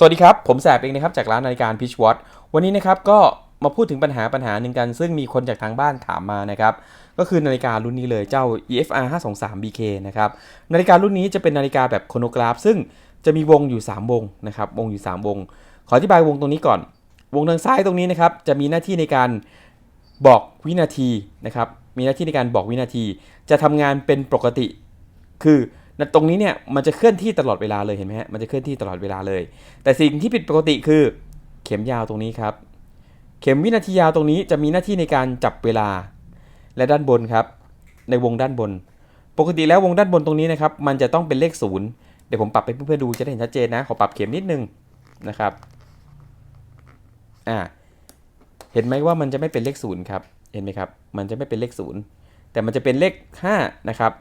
สวัสดีครับ ผมแสบเองนะครับจากร้านนาฬิกา Pitch Watch วันนี้นะครับก็มาพูดถึงปัญหาปัญหาหนึ่งกัน ซึ่งมีคนจากทางบ้านถามมานะครับ ก็คือนาฬิการุ่นนี้เลยเจ้า EFR 523 BK นะครับ นาฬิการุ่นนี้จะเป็นนาฬิกาแบบโครโนกราฟ ซึ่งจะมีวงอยู่ 3 วงนะครับ วงอยู่ 3 วง ขออธิบายวงตรงนี้ก่อน วงทางซ้ายตรงนี้นะครับ จะมีหน้าที่ในการบอกวินาทีนะครับ มีหน้าที่ในการบอกวินาที จะทำงานเป็นปกติ คือ ตรงนี้เนี่ยมันจะเคลื่อนที่ตลอดเวลาเลยเห็นไหมฮะมันจะเคลื่อนที่ตลอดเวลาเลย แต่สิ่งที่ผิดปกติคือเข็มยาวตรงนี้ครับ เข็มวินาทียาวตรงนี้จะมีหน้าที่ในการจับเวลา และด้านบนครับ ในวงด้านบน ปกติแล้ววงด้านบนตรงนี้นะครับ มันจะต้องเป็นเลขศูนย์เดี๋ยวผมปรับให้เพื่อนๆดูจะได้เห็นชัดเจนนะขอปรับเข็มนิดนึงนะครับอ่าเห็นไหมว่ามันจะไม่เป็นเลขศูนย์ครับเห็นไหมครับ มันจะไม่เป็นเลขศูนย์แต่มันจะเป็นเลข5นะครับ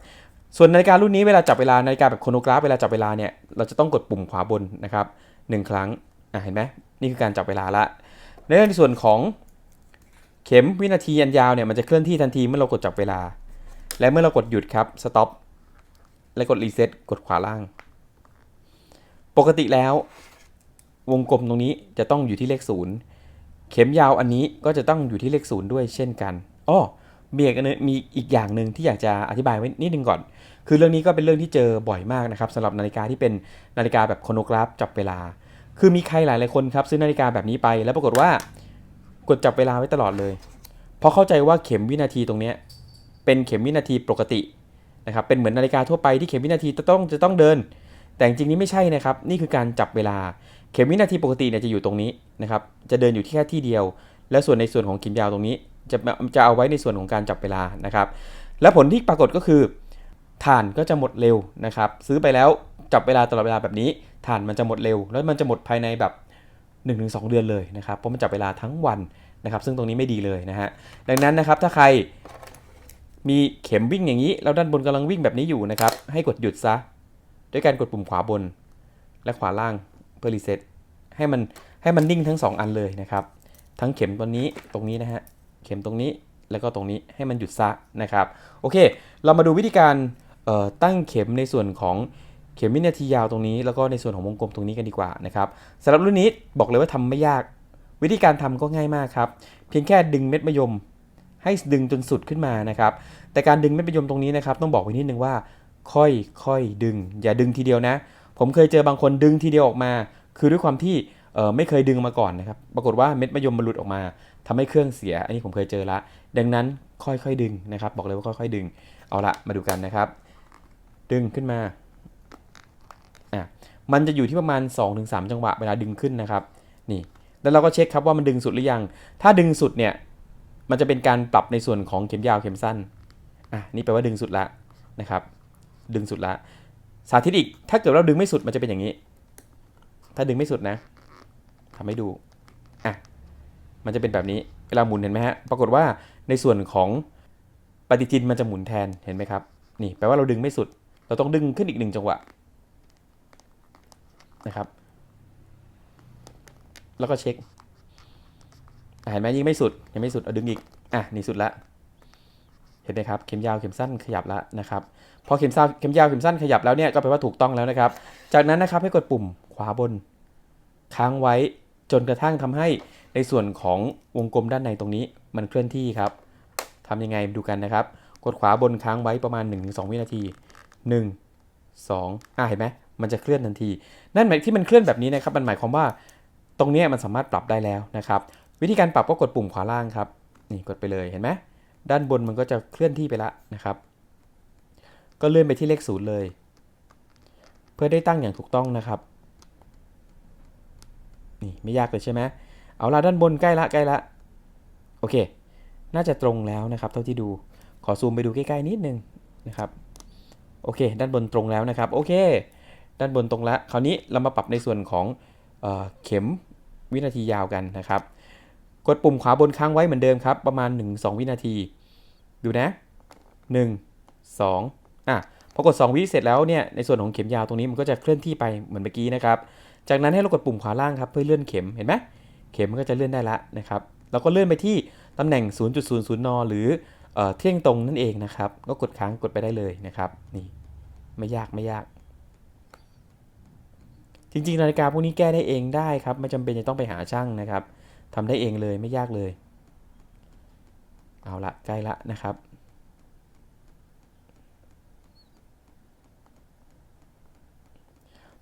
ส่วนนาฬิการุ่นนี้เวลาจับเวลานาฬิกาแบบโครโนกราฟเวลาจับเวลาเนี่ยเราจะต้องกดปุ่มขวาบนนะครับหนึ่งครั้งอะเห็นไหมนี่คือการจับเวลาละในส่วนของเข็มวินาทีอันยาวเนี่ยมันจะเคลื่อนที่ทันทีเมื่อเรากดจับเวลา และเมื่อเรากดหยุดครับ stop และกด reset กดขวาล่าง ปกติแล้ววงกลมตรงนี้จะต้องอยู่ที่เลขศูนย์เข็มยาวอันนี้ก็จะต้องอยู่ที่เลขศูนย์ด้วยเช่นกันอ้อ มีอีกมีอีกอย่างหนึ่งที่อยากจะอธิบายไว้นิดนึงก่อน คือเรื่องนี้ก็เป็นเรื่องที่เจอบ่อยมากนะครับสำหรับนาฬิกาที่เป็นนาฬิกาแบบโครโนกราฟจับเวลา คือมีใครหลายหลายคนครับซื้อนาฬิกาแบบนี้ไป แล้วปรากฏว่ากดจับเวลาไว้ตลอดเลย เพราะเข้าใจว่าเข็มวินาทีตรงนี้เป็นเข็มวินาทีปกตินะครับ เป็นเหมือนนาฬิกาทั่วไปที่เข็มวินาทีจะต้องจะต้องเดิน แต่จริงนี่ไม่ใช่นะครับ นี่คือการจับเวลา เข็มวินาทีปกติเนี่ยจะอยู่ตรงนี้นะครับ จะเดินอยู่ที่แค่ที่เดียว และส่วนในส่วนของเข็มยาวตรงนี้ จะจะเอาไว้ในส่วนของการจับเวลานะครับ และผลที่ปรากฏก็คือถ่านก็จะหมดเร็วนะครับ ซื้อไปแล้วจับเวลาตลอดเวลาแบบนี้ถ่านมันจะหมดเร็ว แล้วมันจะหมดภายในแบบ 1-2 เดือนเลยนะครับเพราะมันจับเวลาทั้งวันนะครับ ซึ่งตรงนี้ไม่ดีเลยนะฮะดังนั้นนะครับถ้าใครมีเข็มวิ่งอย่างนี้แล้วด้านบนกำลังวิ่งแบบนี้อยู่นะครับ ให้กดหยุดซะ ด้วยการกดปุ่มขวาบน และขวาล่างเพื่อรีเซ็ตให้มันให้มันนิ่งทั้ง 2 อันเลยนะครับ ทั้งเข็มตัวนี้ตรงนี้นะฮะ เข็มตรงนี้แล้วก็ตรงนี้ให้มันหยุดซะนะครับโอเค เรามาดูวิธีการตั้งเข็มในส่วนของเข็มวินาทียาวตรงนี้ แล้วก็ในส่วนของวงกลมตรงนี้กันดีกว่านะครับสำหรับรุ่นนี้บอกเลยว่าทำไม่ยาก วิธีการทำก็ง่ายมากครับ เพียงแค่ดึงเม็ดมะยม ให้ดึงจนสุดขึ้นมานะครับ แต่การดึงเม็ดมะยมตรงนี้นะครับ ต้องบอกไว้นิดนึงว่า ค่อยค่อยดึง อย่าดึงทีเดียวนะ ผมเคยเจอบางคนดึงทีเดียวออกมา คือด้วยความที่ ไม่เคยดึงมาก่อนนะครับ ปรากฏว่าเม็ดมะยมมันหลุดออกมาทำให้เครื่องเสีย อันนี้ผมเคยเจอละ ดังนั้นค่อยๆดึงนะครับ บอกเลยว่าค่อยๆดึง เอาละมาดูกันนะครับ ดึงขึ้นมา อะ มันจะอยู่ที่ประมาณ 2-3 จังหวะเวลาดึงขึ้นนะครับ นี่ แล้วเราก็เช็คครับว่ามันดึงสุดหรือยัง ถ้าดึงสุดเนี่ย มันจะเป็นการปรับในส่วนของเข็มยาวเข็มสั้น อะ นี่แปลว่าดึงสุดละนะครับ ดึงสุดละ สาธิตอีก ถ้าเกิดเราดึงไม่สุดมันจะเป็นอย่างนี้ ถ้าดึงไม่สุดนะ ทำให้ดูอะมันจะเป็นแบบนี้เวลาหมุนเห็นไหมฮะปรากฏว่าในส่วนของปฏิทินมันจะหมุนแทนเห็นไหมครับนี่แปลว่าเราดึงไม่สุด เราต้องดึงขึ้นอีกหนึ่งจังหวะนะครับ แล้วก็เช็คเห็นไหมยิ่งไม่สุดยังไม่สุดเอาดึงอีกอะนี่สุดละเห็นไหมครับเข็มยาวเข็มสั้นขยับแล้วนะครับพอเข็มสั้นเข็มยาวเข็มสั้นขยับแล้วเนี่ยก็แปลว่าถูกต้องแล้วนะครับ จากนั้นนะครับให้กดปุ่มขวาบน ค้างไว้ จนกระทั่งทำให้ในส่วนของวงกลมด้านในตรงนี้ มันเคลื่อนที่ครับทำยังไงดูกันนะครับ กดขวาบนค้างไว้ประมาณ 1-2 วินาที 1 2อะเห็นไหมมันจะเคลื่อนทันที นั่นหมายที่มันเคลื่อนแบบนี้นะครับ มันหมายความว่าตรงนี้มันสามารถปรับได้แล้วนะครับ วิธีการปรับก็กดปุ่มขวาล่างครับ นี่กดไปเลยเห็นไหมด้านบนมันก็จะเคลื่อนที่ไปละนะครับ ก็เลื่อนไปที่เลขศูนย์เลย เพื่อได้ตั้งอย่างถูกต้องนะครับ นี่ไม่ยากเลยใช่ไหมเอาละด้านบนใกล้ละใกล้ละโอเค น่าจะตรงแล้วนะครับ เท่าที่ดูขอซูมไปดูใกล้ๆนิดนึงนะครับโอเค ด้านบนตรงแล้วนะครับโอเค ด้านบนตรงล้วคราวนี้เรามาปรับในส่วนของเออเข็มวินาทียาวกันนะครับ กดปุ่มขวาบนค้างไว้เหมือนเดิมครับ ประมาณ 1-2 วินาที ดูนะ 1 2อะพอกด 2 วิเสร็จแล้วเนี่ยในส่วนของเข็มยาวตรงนี้มันก็จะเคลื่อนที่ไปเหมือนเมื่อกี้นะครับ จากนั้นให้เรากดปุ่มขวาล่างครับเพื่อเลื่อนเข็มเห็นไหมเข็มมันก็จะเลื่อนได้ละนะครับเราก็เลื่อนไปที่ตำแหน่ง 0.00 น หรือเอ่อเที่ยงตรงนั่นเองนะครับ ก็กดค้างกดไปได้เลยนะครับนี่ไม่ยากไม่ยากทีริงๆนาฬิกาพวกนี้แก้ได้เองได้ครับ ไม่จำเป็นจะต้องไปหาช่างนะครับทำได้เองเลยไม่ยากเลย เอาละใกล้ละนะครับ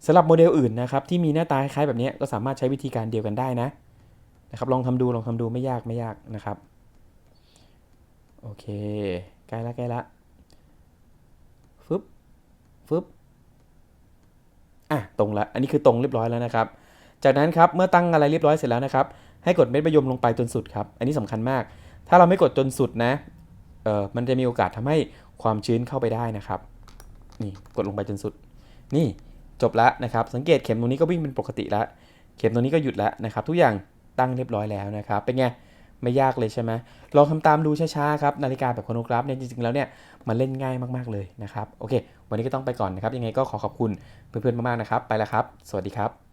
สำหรับโมเดลอื่นนะครับที่มีหน้าตาคล้ายๆแบบนี้ก็สามารถใช้วิธีการเดียวกันได้นะนะครับลองทำดูลองทำดูไม่ยากไม่ยากนะครับโอเคใกล้ละใกล้ละฟึบฟึบอะตรงละอันนี้คือตรงเรียบร้อยแล้วนะครับ จากนั้นครับเมื่อตั้งอะไรเรียบร้อยเสร็จแล้วนะครับ ให้กดเม็ดมะยมลงไปจนสุดครับ อันนี้สำคัญมาก ถ้าเราไม่กดจนสุดนะเออมันจะมีโอกาสทำให้ความชื้นเข้าไปได้นะครับ นี่กดลงไปจนสุด นี่ จบแล้วนะครับ สังเกตเข็มตรงนี้ก็วิ่งเป็นปกติแล้วเข็มตรงนี้ก็หยุดแล้วนะครับ ทุกอย่างตั้งเรียบร้อยแล้วนะครับ เป็นไงไม่ยากเลยใช่ไหมลองทำตามดูช้าๆครับนาฬิกาแบบโครโนกราฟเนี่ยจริงๆแล้วเนี่ยมันเล่นง่ายมากๆเลยนะครับโอเค วันนี้ก็ต้องไปก่อนนะครับ ยังไงก็ขอขอบคุณเพื่อนๆมากๆนะครับ ไปแล้วครับ สวัสดีครับ